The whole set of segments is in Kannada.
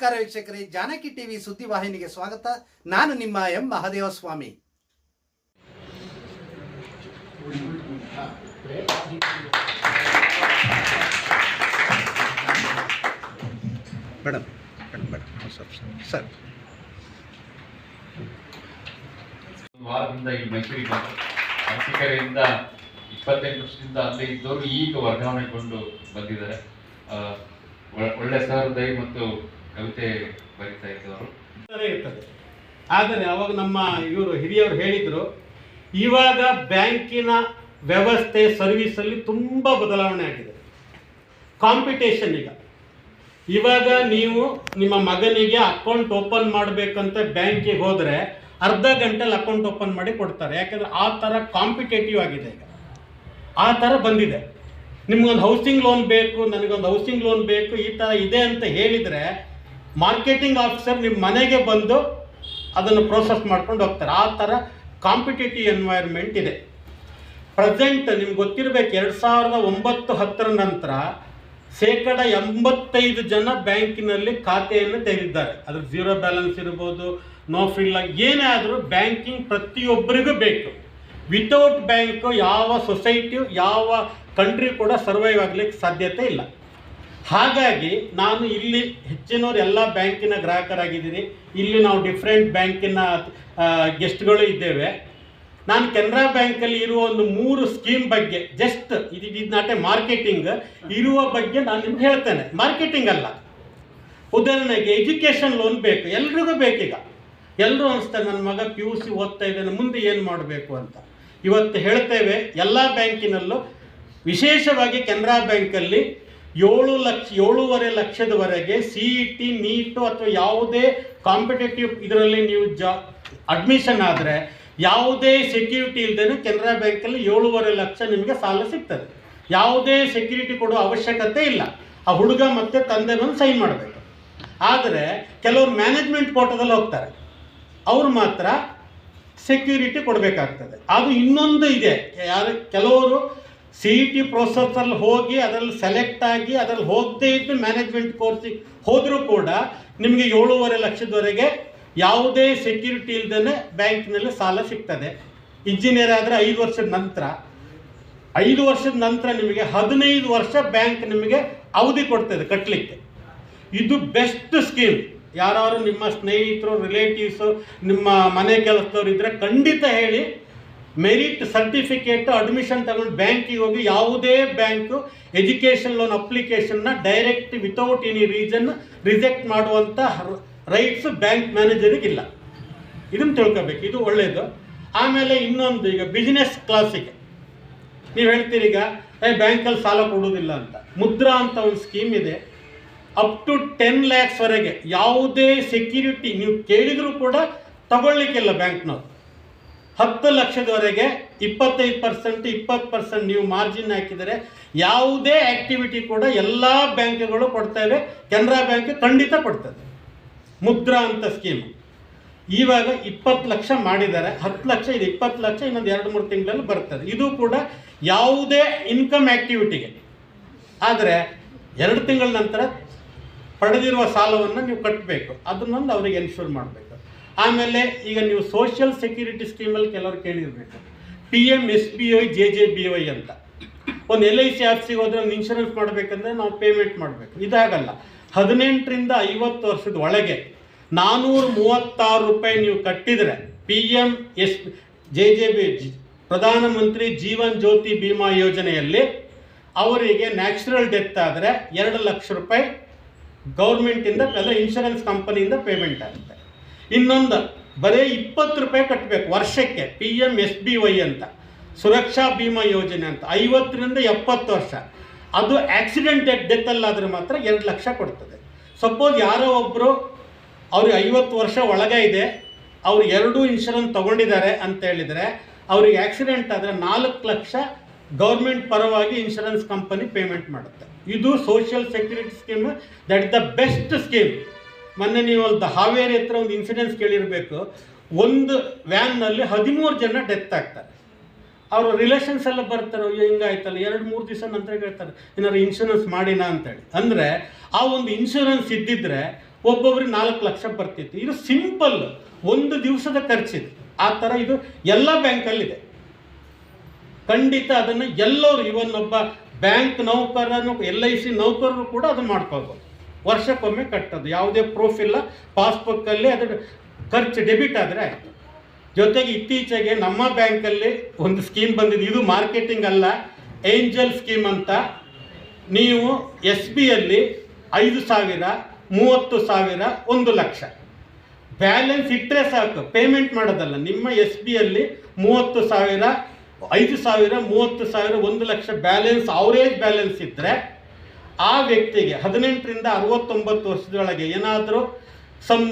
ನಮಸ್ಕಾರ ವೀಕ್ಷಕರೇ ಜಾನಕಿ ಟಿವಿ ಸುದ್ದಿವಾಹಿನಿಗೆ ಸ್ವಾಗತ. ನಾನು ನಿಮ್ಮ M Mahadeva Swamy madam sir. ವಾರದಿಂದ ಈ ಮೈಸೂರಿಗೆ ಬಂದು ಅರಸೀಕೆರೆಯಿಂದ ಇಪ್ಪತ್ತೆಂಟು ವರ್ಷದಿಂದ ಅಲ್ಲೇ ಇದ್ದವರು ಈಗ ವರ್ಗಾವಣೆಗೊಂಡು ಬಂದಿದ್ದಾರೆ. ಒಳ್ಳೆ ಸಹೃದಯ ಮತ್ತು ಕವಿತೆ ಬರಿತಾ ಇದ್ದವರು. ಇರ್ತದೆ. ಆದರೆ ಅವಾಗ ನಮ್ಮ ಇವರು ಹಿರಿಯವರು ಹೇಳಿದರು, ಇವಾಗ ಬ್ಯಾಂಕಿನ ವ್ಯವಸ್ಥೆ ಸರ್ವಿಸಲ್ಲಿ ತುಂಬ ಬದಲಾವಣೆ ಆಗಿದೆ. ಕಾಂಪಿಟೇಷನ್ ಈಗ. ಇವಾಗ ನೀವು ನಿಮ್ಮ ಮಗನಿಗೆ ಅಕೌಂಟ್ ಓಪನ್ ಮಾಡಬೇಕಂತ ಬ್ಯಾಂಕಿಗೆ ಹೋದರೆ ಅರ್ಧ ಗಂಟೆಲಿ ಅಕೌಂಟ್ ಓಪನ್ ಮಾಡಿ ಕೊಡ್ತಾರೆ. ಯಾಕಂದರೆ ಆ ಥರ ಕಾಂಪಿಟೇಟಿವ್ ಆಗಿದೆ ಈಗ. ಆ ಥರ ಬಂದಿದೆ. ನಿಮ್ಗೊಂದು ಹೌಸಿಂಗ್ ಲೋನ್ ಬೇಕು, ನನಗೊಂದು ಹೌಸಿಂಗ್ ಲೋನ್ ಬೇಕು, ಈ ಥರ ಇದೆ ಅಂತ ಹೇಳಿದರೆ ಮಾರ್ಕೆಟಿಂಗ್ ಆಫೀಸರ್ ನಿಮ್ಮ ಮನೆಗೆ ಬಂದು ಅದನ್ನು ಪ್ರೋಸೆಸ್ ಮಾಡ್ಕೊಂಡು ಹೋಗ್ತಾರೆ. ಆ ಥರ ಕಾಂಪಿಟೇಟಿವ್ ಎನ್ವೈರ್ಮೆಂಟ್ ಇದೆ. ಪ್ರೆಸೆಂಟ್ ನಿಮ್ಗೆ ಗೊತ್ತಿರಬೇಕು, ಎರಡು ಸಾವಿರದ ಒಂಬತ್ತು ಹತ್ತರ ನಂತರ ಶೇಕಡ ಎಂಬತ್ತೈದು ಜನ ಬ್ಯಾಂಕಿನಲ್ಲಿ ಖಾತೆಯನ್ನು ತೆಗೆದಿದ್ದಾರೆ ಅದ್ರ ಜೀರೋ ಬ್ಯಾಲೆನ್ಸ್ ಇರ್ಬೋದು ನೋ ಫ್ರಿಲ್ಲ ಏನೇ ಆದರೂ ಬ್ಯಾಂಕಿಂಗ್ ಪ್ರತಿಯೊಬ್ಬರಿಗೂ ಬೇಕು. ವಿತೌಟ್ ಬ್ಯಾಂಕು ಯಾವ ಸೊಸೈಟಿ ಯಾವ ಕಂಟ್ರಿ ಕೂಡ ಸರ್ವೈವ್ ಆಗಲಿಕ್ಕೆ ಸಾಧ್ಯತೆ ಇಲ್ಲ. ಹಾಗಾಗಿ ನಾನು ಇಲ್ಲಿ ಹೆಚ್ಚಿನವ್ರು ಎಲ್ಲ ಬ್ಯಾಂಕಿನ ಗ್ರಾಹಕರಾಗಿದ್ದೀನಿ. ಇಲ್ಲಿ ನಾವು ಡಿಫ್ರೆಂಟ್ ಬ್ಯಾಂಕಿನ ಗೆಸ್ಟ್ಗಳು ಇದ್ದೇವೆ. ನಾನು ಕೆನರಾ ಬ್ಯಾಂಕಲ್ಲಿ ಇರುವ ಒಂದು ಮೂರು ಸ್ಕೀಮ್ ಬಗ್ಗೆ, ಜಸ್ಟ್ ಇದು ನಾಟ್ ಮಾರ್ಕೆಟಿಂಗ್, ಇರುವ ಬಗ್ಗೆ ನಾನು ನಿಮ್ಗೆ ಹೇಳ್ತೇನೆ. ಮಾರ್ಕೆಟಿಂಗ್ ಅಲ್ಲ. ಉದಾಹರಣೆಗೆ ಎಜುಕೇಷನ್ ಲೋನ್ ಬೇಕು, ಎಲ್ರಿಗೂ ಬೇಕೀಗ. ಎಲ್ಲರೂ ಅನಿಸ್ತಾರೆ, ನನ್ನ ಮಗ ಪಿ ಯು ಸಿ ಓದ್ತಾ ಇದ್ದಾನೆ, ಮುಂದೆ ಏನು ಮಾಡಬೇಕು ಅಂತ. ಇವತ್ತು ಹೇಳ್ತೇವೆ, ಎಲ್ಲ ಬ್ಯಾಂಕಿನಲ್ಲೂ ವಿಶೇಷವಾಗಿ ಕೆನರಾ ಬ್ಯಾಂಕಲ್ಲಿ ಏಳು ಲಕ್ಷ, ಏಳೂವರೆ ಲಕ್ಷದವರೆಗೆ ಸಿ ಇ ಟಿ ನೀಟು ಅಥವಾ ಯಾವುದೇ ಕಾಂಪಿಟೇಟಿವ್ ಇದರಲ್ಲಿ ನೀವು ಜಾ ಅಡ್ಮಿಷನ್ ಆದರೆ ಯಾವುದೇ ಸೆಕ್ಯೂರಿಟಿ ಇಲ್ಲದೇ ಕೆನರಾ ಬ್ಯಾಂಕಲ್ಲಿ ಏಳೂವರೆ ಲಕ್ಷ ನಿಮಗೆ ಸಾಲ ಸಿಗ್ತದೆ. ಯಾವುದೇ ಸೆಕ್ಯೂರಿಟಿ ಕೊಡೋ ಅವಶ್ಯಕತೆ ಇಲ್ಲ. ಆ ಹುಡುಗ ಮತ್ತೆ ತಂದೆ ಬಂದು ಸೈನ್ ಮಾಡಬೇಕು. ಆದರೆ ಕೆಲವರು ಮ್ಯಾನೇಜ್ಮೆಂಟ್ ಕೋಟದಲ್ಲಿ ಹೋಗ್ತಾರೆ. ಅವ್ರು ಮಾತ್ರ ಸೆಕ್ಯೂರಿಟಿ ಕೊಡಬೇಕಾಗ್ತದೆ. ಅದು ಇನ್ನೊಂದು ಇದೆ. ಯಾರು, ಕೆಲವರು ಸಿ ಇ ಟಿ ಪ್ರೋಸೆಸಲ್ಲಿ ಹೋಗಿ ಅದರಲ್ಲಿ ಸೆಲೆಕ್ಟ್ ಆಗಿ ಅದರಲ್ಲಿ ಹೋಗದೇ ಇದ್ದು ಮ್ಯಾನೇಜ್ಮೆಂಟ್ ಕೋರ್ಸಿಗೆ ಹೋದರೂ ಕೂಡ ನಿಮಗೆ ಏಳೂವರೆ ಲಕ್ಷದವರೆಗೆ ಯಾವುದೇ ಸೆಕ್ಯೂರಿಟಿ ಇಲ್ಲದೇ ಬ್ಯಾಂಕ್ನಲ್ಲಿ ಸಾಲ ಸಿಗ್ತದೆ. ಇಂಜಿನಿಯರ್ ಆದರೆ ಐದು ವರ್ಷದ ನಂತರ. ಐದು ವರ್ಷದ ನಂತರ ನಿಮಗೆ ಹದಿನೈದು ವರ್ಷ ಬ್ಯಾಂಕ್ ನಿಮಗೆ ಅವಧಿ ಕೊಡ್ತದೆ ಕಟ್ಟಲಿಕ್ಕೆ ಇದು ಬೆಸ್ಟ್ ಸ್ಕೀಮ್ ಯಾರು ನಿಮ್ಮ ಸ್ನೇಹಿತರು ರಿಲೇಟಿವ್ಸು ನಿಮ್ಮ ಮನೆ ಕೆಲಸದವ್ರು ಇದ್ದರೆ ಖಂಡಿತ ಹೇಳಿ ಮೆರಿಟ್ ಸರ್ಟಿಫಿಕೇಟ್ ಅಡ್ಮಿಷನ್ ತಗೊಂಡು ಬ್ಯಾಂಕಿಗೆ ಹೋಗಿ ಯಾವುದೇ ಬ್ಯಾಂಕ್ ಎಜುಕೇಷನ್ ಲೋನ್ ಅಪ್ಲಿಕೇಶನ್ನ direct without any reason reject ಮಾಡುವಂಥ ರೈಟ್ಸ್ ಬ್ಯಾಂಕ್ ಮ್ಯಾನೇಜರಿಗಿಲ್ಲ ಇದನ್ನು ತಿಳ್ಕೊಬೇಕು, ಇದು ಒಳ್ಳೆಯದು ಆಮೇಲೆ ಇನ್ನೊಂದು ಈಗ ಬಿಸ್ನೆಸ್ ಕ್ಲಾಸಿಗೆ ನೀವು ಹೇಳ್ತೀರಿ ಈಗ, ಏ ಬ್ಯಾಂಕಲ್ಲಿ ಸಾಲ ಕೊಡೋದಿಲ್ಲ ಅಂತ. ಮುದ್ರಾ ಅಂತ ಒಂದು ಸ್ಕೀಮ್ ಇದೆ. ಅಪ್ ಟು ಟೆನ್ ಲ್ಯಾಕ್ಸ್ವರೆಗೆ ಯಾವುದೇ ಸೆಕ್ಯೂರಿಟಿ ನೀವು ಕೇಳಿದರೂ ಕೂಡ ತಗೊಳ್ಳಿಕ್ಕಿಲ್ಲ ಬ್ಯಾಂಕ್ನವ್ರು ಹತ್ತು ಲಕ್ಷದವರೆಗೆ ಇಪ್ಪತ್ತೈದು ಪರ್ಸೆಂಟ್ ಇಪ್ಪತ್ತು ಪರ್ಸೆಂಟ್ ನೀವು ಮಾರ್ಜಿನ್ ಹಾಕಿದರೆ ಯಾವುದೇ ಆ್ಯಕ್ಟಿವಿಟಿ ಕೂಡ ಎಲ್ಲ ಬ್ಯಾಂಕ್ಗಳು ಕೊಡ್ತವೆ ಕೆನರಾ ಬ್ಯಾಂಕ್ ಖಂಡಿತ ಕೊಡ್ತದೆ. ಮುದ್ರಾ ಅಂತ ಸ್ಕೀಮ್ ಇವಾಗ ಇಪ್ಪತ್ತು ಲಕ್ಷ ಮಾಡಿದ್ದಾರೆ. ಹತ್ತು ಲಕ್ಷ, ಇದು ಇಪ್ಪತ್ತು ಲಕ್ಷ, ಇನ್ನೊಂದು ಎರಡು, ಮೂರು ತಿಂಗಳಲ್ಲಿ ಬರ್ತದೆ. ಇದು ಕೂಡ ಯಾವುದೇ ಇನ್ಕಮ್ ಆ್ಯಕ್ಟಿವಿಟಿಗೆ ಆದರೆ ಎರಡು ತಿಂಗಳ ನಂತರ ಪಡೆದಿರುವ ಸಾಲವನ್ನು ನೀವು ಕಟ್ಟಬೇಕು ಅದನ್ನೊಂದು ಅವರಿಗೆ ಎನ್ಶೂರ್ ಮಾಡಬೇಕು. ಆಮೇಲೆ ಈಗ ನೀವು ಸೋಷಿಯಲ್ ಸೆಕ್ಯೂರಿಟಿ ಸ್ಕೀಮಲ್ಲಿ ಕೆಲವರು ಕೇಳಿರ್ಬೇಕು. P M S B I J J B Y ಅಂತ. ಒಂದು ಎಲ್ ಐ ಸಿ ಆಫೀಸಿಗೆ ಹೋದ್ರೆ ಒಂದು ಇನ್ಶೂರೆನ್ಸ್ ಮಾಡಬೇಕಂದ್ರೆ ನಾವು ಪೇಮೆಂಟ್ ಮಾಡಬೇಕು. ಇದಾಗಲ್ಲ. ಹದಿನೆಂಟರಿಂದ ಐವತ್ತು ವರ್ಷದ ಒಳಗೆ ನಾನ್ನೂರ ಮೂವತ್ತಾರು ರೂಪಾಯಿ ನೀವು ಕಟ್ಟಿದರೆ P M S J J B Pradhanmantri Jeevan Jyoti Bima ಯೋಜನೆಯಲ್ಲಿ ಅವರಿಗೆ ನ್ಯಾಚುರಲ್ ಡೆತ್ ಆದರೆ ಎರಡು ಲಕ್ಷ ರೂಪಾಯಿ ಗೌರ್ಮೆಂಟಿಂದ ಅಂದರೆ ಇನ್ಶೂರೆನ್ಸ್ ಕಂಪನಿಯಿಂದ ಪೇಮೆಂಟ್ ಆಗುತ್ತೆ. ಇನ್ನೊಂದು, ಬರೀ ಇಪ್ಪತ್ತು ರೂಪಾಯಿ ಕಟ್ಟಬೇಕು ವರ್ಷಕ್ಕೆ P M S B Y ಅಂತ, ಸುರಕ್ಷಾ ಭೀಮಾ ಯೋಜನೆ ಅಂತ, ಐವತ್ತರಿಂದ ಎಪ್ಪತ್ತು ವರ್ಷ. ಅದು ಆಕ್ಸಿಡೆಂಟ್ ಡೆತ್ತಲ್ಲಾದರೆ ಮಾತ್ರ ಎರಡು ಲಕ್ಷ ಕೊಡ್ತದೆ. ಸಪೋಸ್ ಯಾರೋ ಒಬ್ಬರು ಅವ್ರಿಗೆ ಐವತ್ತು ವರ್ಷ ಒಳಗೆ ಇದೆ, ಅವ್ರು ಎರಡೂ ಇನ್ಶೂರೆನ್ಸ್ ತೊಗೊಂಡಿದ್ದಾರೆ ಅಂತ ಹೇಳಿದರೆ, ಅವ್ರಿಗೆ ಆಕ್ಸಿಡೆಂಟ್ ಆದರೆ ನಾಲ್ಕು ಲಕ್ಷ ಗೌರ್ಮೆಂಟ್ ಪರವಾಗಿ ಇನ್ಶೂರೆನ್ಸ್ ಕಂಪನಿ ಪೇಮೆಂಟ್ ಮಾಡುತ್ತೆ. ಇದು social security scheme that the best scheme ಮೊನ್ನೆ ನೀವು ಅಲ್ಲಿ ಹಾವೇರಿ ಹತ್ರ ಒಂದು ಇನ್ಸಿಡೆನ್ಸ್ ಕೇಳಿರಬೇಕು. ಒಂದು ವ್ಯಾನ್ನಲ್ಲಿ ಹದಿಮೂರು ಜನ ಡೆತ್ ಆಗ್ತಾರೆ. ಅವರು ರಿಲೇಷನ್ಸ್ ಎಲ್ಲ ಬರ್ತಾರೆ, ಅಯ್ಯೋ ಹಿಂಗಾಯ್ತಲ್ಲ, ಎರಡು ಮೂರು ದಿವಸ ನಂತರ ಹೇಳ್ತಾರೆ, ಏನಾದ್ರು ಇನ್ಶೂರೆನ್ಸ್ ಮಾಡಿನ ಅಂತೇಳಿ. ಅಂದರೆ ಆ ಒಂದು ಇನ್ಶೂರೆನ್ಸ್ ಇದ್ದಿದ್ರೆ ಒಬ್ಬೊಬ್ರಿಗೆ ನಾಲ್ಕು ಲಕ್ಷ ಬರ್ತಿತ್ತು. ಇದು ಸಿಂಪಲ್ ಒಂದು ದಿವಸದ ಖರ್ಚಿದೆ ಆ ಥರ ಇದು ಎಲ್ಲ ಬ್ಯಾಂಕಲ್ಲಿದೆ ಖಂಡಿತ ಅದನ್ನು ಎಲ್ಲರೂ ಇವನ್ ಒಬ್ಬ ಬ್ಯಾಂಕ್ ನೌಕರನು ಎಲ್ ಐ ಸಿ ನೌಕರರು ಕೂಡ ಅದು ಮಾಡ್ಕೊಳ್ಬೋದು. ವರ್ಷಕ್ಕೊಮ್ಮೆ ಕಟ್ಟೋದು. ಯಾವುದೇ ಪ್ರೂಫ್ ಇಲ್ಲ. ಪಾಸ್ಬುಕ್ಕಲ್ಲಿ ಅದು ಖರ್ಚು ಡೆಬಿಟ್ ಆದರೆ ಆಯಿತು. ಜೊತೆಗೆ ಇತ್ತೀಚೆಗೆ ನಮ್ಮ ಬ್ಯಾಂಕಲ್ಲಿ ಒಂದು ಸ್ಕೀಮ್ ಬಂದಿದೆ. ಇದು ಮಾರ್ಕೆಟಿಂಗ್ ಅಲ್ಲ ಏಂಜಲ್ ಸ್ಕೀಮ್ ಅಂತ. ನೀವು ಎಸ್ ಬಿಯಲ್ಲಿ ಐದು ಸಾವಿರ, ಮೂವತ್ತು ಸಾವಿರ, ಒಂದು ಲಕ್ಷ. ಬ್ಯಾಲೆನ್ಸ್ ಇಟ್ಟರೆ ಸಾಕು. ಪೇಮೆಂಟ್ ಮಾಡೋದಲ್ಲ. ನಿಮ್ಮ ಎಸ್ ಬಿಯಲ್ಲಿ ಮೂವತ್ತು ಸಾವಿರ, ಐದು ಸಾವಿರ, ಮೂವತ್ತು ಸಾವಿರ, ಒಂದು ಲಕ್ಷ ಬ್ಯಾಲೆನ್ಸ್ ಅವರೇಜ್ ಬ್ಯಾಲೆನ್ಸ್ ಇದ್ದರೆ ಆ ವ್ಯಕ್ತಿಗೆ ಹದಿನೆಂಟರಿಂದ ಅರವತ್ತೊಂಬತ್ತು ವರ್ಷದೊಳಗೆ ಏನಾದರೂ ಸಮ್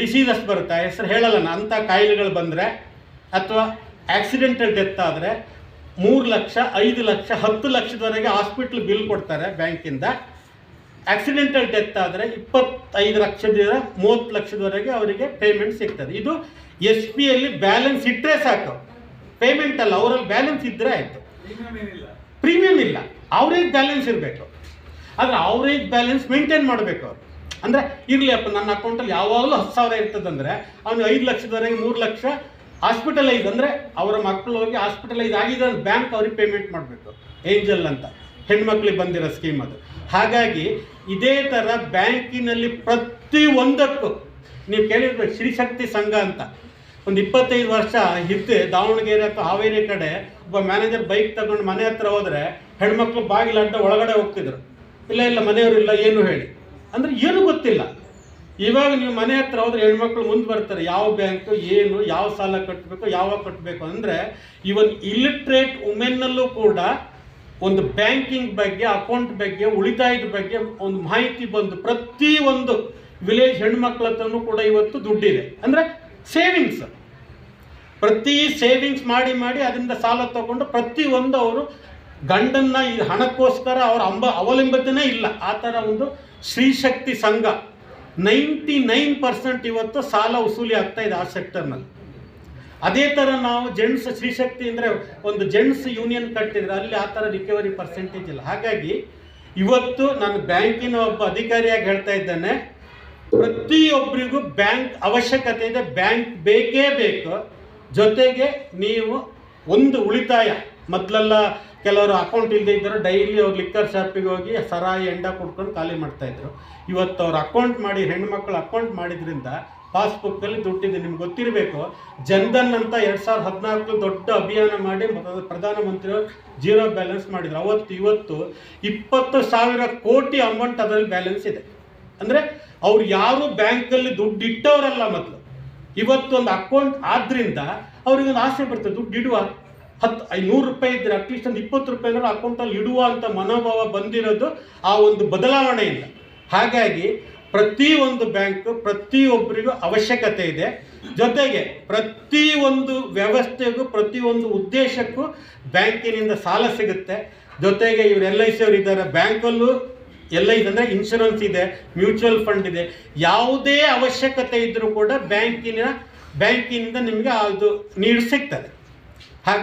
ಡಿಸೀಸಸ್ ಬರುತ್ತೆ? ಹೆಸರು ಹೇಳಲ್ಲ ನಾನು ಅಂಥ ಕಾಯಿಲೆಗಳು ಬಂದರೆ ಅಥವಾ ಆಕ್ಸಿಡೆಂಟಲ್ ಡೆತ್ ಆದರೆ ಮೂರು ಲಕ್ಷ ಐದು ಲಕ್ಷ ಹತ್ತು ಲಕ್ಷದವರೆಗೆ ಹಾಸ್ಪಿಟ್ಲ್ ಬಿಲ್ ಕೊಡ್ತಾರೆ ಬ್ಯಾಂಕಿಂದ ಆಕ್ಸಿಡೆಂಟಲ್ ಡೆತ್ ಆದರೆ ಇಪ್ಪತ್ತೈದು ಲಕ್ಷದಿಂದ ಮೂವತ್ತು ಲಕ್ಷದವರೆಗೆ ಅವರಿಗೆ ಪೇಮೆಂಟ್ ಸಿಗ್ತದೆ. ಇದು ಎಸ್ ಪಿಯಲ್ಲಿ ಬ್ಯಾಲೆನ್ಸ್ ಇಟ್ಟರೆ ಸಾಕು. ಪೇಮೆಂಟ್ ಅಲ್ಲ ಅವರಲ್ಲಿ ಬ್ಯಾಲೆನ್ಸ್ ಇದ್ದರೆ ಆಯಿತು. ಪ್ರೀಮಿಯಂ ಇಲ್ಲ. ಅವರೇ ಬ್ಯಾಲೆನ್ಸ್ ಇರಬೇಕು. ಆದರೆ ಅವರೇಜ್ ಬ್ಯಾಲೆನ್ಸ್ ಮೇಂಟೈನ್ ಮಾಡಬೇಕು ಅವ್ರು. ಅಂದರೆ ಇರಲಿ ಅಪ್ಪ, ನನ್ನ ಅಕೌಂಟಲ್ಲಿ ಯಾವಾಗಲೂ ಹತ್ತು ಸಾವಿರ ಇರ್ತದಂದ್ರೆ ಅವನು ಐದು ಲಕ್ಷದವರೆಗೆ ಮೂರು ಲಕ್ಷ ಹಾಸ್ಪಿಟಲೈಸ್ ಅಂದರೆ ಅವರ ಮಕ್ಕಳು ಹೋಗಿ ಹಾಸ್ಪಿಟಲೈಸ್ ಆಗಿದೆ ಬ್ಯಾಂಕ್ ಅವ್ರಿಗೆ ಪೇಮೆಂಟ್ ಮಾಡಬೇಕು. ಏಂಜಲ್ ಅಂತ. ಹೆಣ್ಮಕ್ಳಿಗೆ ಬಂದಿರೋ ಸ್ಕೀಮ್ ಅದು. ಹಾಗಾಗಿ ಇದೇ ಥರ ಬ್ಯಾಂಕಿನಲ್ಲಿ ಪ್ರತಿ ಒಂದಕ್ಕೂ, ನೀವು ಕೇಳಿರ್ಬೇಕು ಶ್ರೀಶಕ್ತಿ ಸಂಘ ಅಂತ. ಒಂದು ಇಪ್ಪತ್ತೈದು ವರ್ಷ ಹಿಂದೆ ದಾವಣಗೆರೆ ಅಥವಾ ಹಾವೇರಿ ಕಡೆ ಒಬ್ಬ ಮ್ಯಾನೇಜರ್ ಬೈಕ್ ತಗೊಂಡು ಮನೆ ಹತ್ರ ಹೋದರೆ ಹೆಣ್ಮಕ್ಳು ಬಾಗಿಲು ಅಡ್ಡ ಒಳಗಡೆ ಹೋಗ್ತಿದ್ರು. ಇಲ್ಲ ಇಲ್ಲ, ಮನೆಯವರು ಇಲ್ಲ, ಏನು ಹೇಳಿ. ಅಂದರೆ ಏನು ಗೊತ್ತಿಲ್ಲ. ಇವಾಗ ನೀವು ಮನೆ ಹತ್ರ ಹೋದ್ರೆ ಹೆಣ್ಮಕ್ಳು ಮುಂದೆ ಬರ್ತಾರೆ, ಯಾವ ಬ್ಯಾಂಕು ಏನು, ಯಾವ ಸಾಲ ಕಟ್ಟಬೇಕು ಯಾವಾಗ ಕಟ್ಟಬೇಕು ಅಂದರೆ ಇವನ್ ಇಲಿಟ್ರೇಟ್ ವುಮೆನ್ನಲ್ಲೂ ಕೂಡ ಒಂದು ಬ್ಯಾಂಕಿಂಗ್ ಬಗ್ಗೆ ಅಕೌಂಟ್ ಬಗ್ಗೆ, ಉಳಿತಾಯದ ಬಗ್ಗೆ ಒಂದು ಮಾಹಿತಿ ಬಂದು ಪ್ರತಿ ಒಂದು ವಿಲೇಜ್ ಹೆಣ್ಮಕ್ಳ ಹತ್ರನೂ ಕೂಡ ಇವತ್ತು ದುಡ್ಡಿದೆ. ಅಂದರೆ ಸೇವಿಂಗ್ಸ್ ಪ್ರತಿ ಸೇವಿಂಗ್ಸ್ ಮಾಡಿ ಮಾಡಿ, ಅದರಿಂದ ಸಾಲ ತಗೊಂಡು ಒಂದು ಅವರು ಗಂಡನ್ನ ಈ ಹಣಕ್ಕೋಸ್ಕರ ಅವರ ಅಂಬ ಅವಲಂಬಿತನೇ ಇಲ್ಲ. ಆ ಥರ ಒಂದು ಸ್ತ್ರೀಶಕ್ತಿ ಸಂಘ. ನೈಂಟಿ ನೈನ್ ಪರ್ಸೆಂಟ್ ಇವತ್ತು ಸಾಲ ವಸೂಲಿ ಆಗ್ತಾ ಇದೆ ಆ ಸೆಕ್ಟರ್ನಲ್ಲಿ ಅದೇ ಥರ ನಾವು ಜೆಂಟ್ಸ್ ಸ್ತ್ರೀಶಕ್ತಿ ಅಂದರೆ ಒಂದು ಜೆಂಟ್ಸ್ ಯೂನಿಯನ್ ಕಟ್ಟಿದ್ರೆ ಅಲ್ಲಿ ಆ ಥರ ರಿಕವರಿ ಪರ್ಸೆಂಟೇಜ್ ಇಲ್ಲ. ಹಾಗಾಗಿ ಇವತ್ತು ನಾನು ಬ್ಯಾಂಕಿನ ಒಬ್ಬ ಅಧಿಕಾರಿಯಾಗಿ ಹೇಳ್ತಾ ಇದ್ದೇನೆ ಪ್ರತಿಯೊಬ್ಬರಿಗೂ ಬ್ಯಾಂಕ್ ಅವಶ್ಯಕತೆ ಇದೆ. ಬ್ಯಾಂಕ್ ಬೇಕೇ ಬೇಕು. ಜೊತೆಗೆ ನೀವು ಒಂದು ಉಳಿತಾಯ. ಮೊದಲೆಲ್ಲ ಕೆಲವರು ಅಕೌಂಟ್ ಇಲ್ಲದೆ ಇದ್ದರು ಡೈಲಿ ಅವ್ರು ಲಿಕ್ಕರ್ ಶಾಪಿಗೆ ಹೋಗಿ ಸರಾಯಿ ಎಂಡ ಕುಡ್ಕೊಂಡು ಖಾಲಿ ಮಾಡ್ತಾಯಿದ್ರು ಇವತ್ತು ಅವ್ರು ಅಕೌಂಟ್ ಮಾಡಿ, ಹೆಣ್ಮಕ್ಳು ಅಕೌಂಟ್ ಮಾಡಿದ್ರಿಂದ ಪಾಸ್ಬುಕ್ಕಲ್ಲಿ ದುಡ್ಡಿದೆ. ನಿಮ್ಗೆ ಗೊತ್ತಿರಬೇಕು, ಜನ್ಧನ್ ಅಂತ ಎರಡು ಸಾವಿರದ ಹದಿನಾಲ್ಕು ದೊಡ್ಡ ಅಭಿಯಾನ ಮಾಡಿ ಪ್ರಧಾನಮಂತ್ರಿಯವರು ಜೀರೋ ಬ್ಯಾಲೆನ್ಸ್ ಮಾಡಿದ್ರು. ಅವತ್ತು, ಇವತ್ತು ಇಪ್ಪತ್ತು ಸಾವಿರ ಕೋಟಿ ಅಮೌಂಟ್ ಅದರಲ್ಲಿ ಬ್ಯಾಲೆನ್ಸ್ ಇದೆ. ಅಂದರೆ ಅವ್ರು ಯಾರು ಬ್ಯಾಂಕಲ್ಲಿ ದುಡ್ಡು ಇಟ್ಟವರಲ್ಲ ಮೊದಲು. ಇವತ್ತು ಒಂದು ಅಕೌಂಟ್ ಆದ್ದರಿಂದ ಅವ್ರಿಗೊಂದು ಆಸೆ ಬರ್ತದೆ, ದುಡ್ಡು ಇಡುವ. ಹತ್ತು ಐನೂರು ರೂಪಾಯಿ ಇದ್ದರೆ ಅಟ್ಲೀಸ್ಟ್ ಒಂದು ಇಪ್ಪತ್ತು ರೂಪಾಯಿ ಅಂದ್ರೆ ಅಕೌಂಟಲ್ಲಿ ಇಡುವ ಮನೋಭಾವ ಬಂದಿರೋದು ಆ ಒಂದು ಬದಲಾವಣೆಯಿಂದ ಹಾಗಾಗಿ ಪ್ರತಿ ಒಂದು ಬ್ಯಾಂಕ್ ಪ್ರತಿಯೊಬ್ಬರಿಗೂ ಅವಶ್ಯಕತೆ ಇದೆ. ಜೊತೆಗೆ ಪ್ರತಿ ಒಂದು ವ್ಯವಸ್ಥೆಗೂ ಪ್ರತಿ ಒಂದು ಉದ್ದೇಶಕ್ಕೂ ಬ್ಯಾಂಕಿನಿಂದ ಸಾಲ ಸಿಗುತ್ತೆ. ಜೊತೆಗೆ ಇವರು ಎಲ್ ಐ ಸಿ ಅವರು ಇದ್ದಾರೆ. ಬ್ಯಾಂಕಲ್ಲೂ ಎಲ್ ಐ ಅಂದರೆ ಇನ್ಶೂರೆನ್ಸ್ ಇದೆ ಮ್ಯೂಚುವಲ್ ಫಂಡ್ ಇದೆ. ಯಾವುದೇ ಅವಶ್ಯಕತೆ ಇದ್ದರೂ ಕೂಡ ಬ್ಯಾಂಕಿನ, ಬ್ಯಾಂಕಿನಿಂದ ನಿಮಗೆ ಅದು ನೀಡ್ ಸಿಗ್ತದೆ. ಹಾಗೆ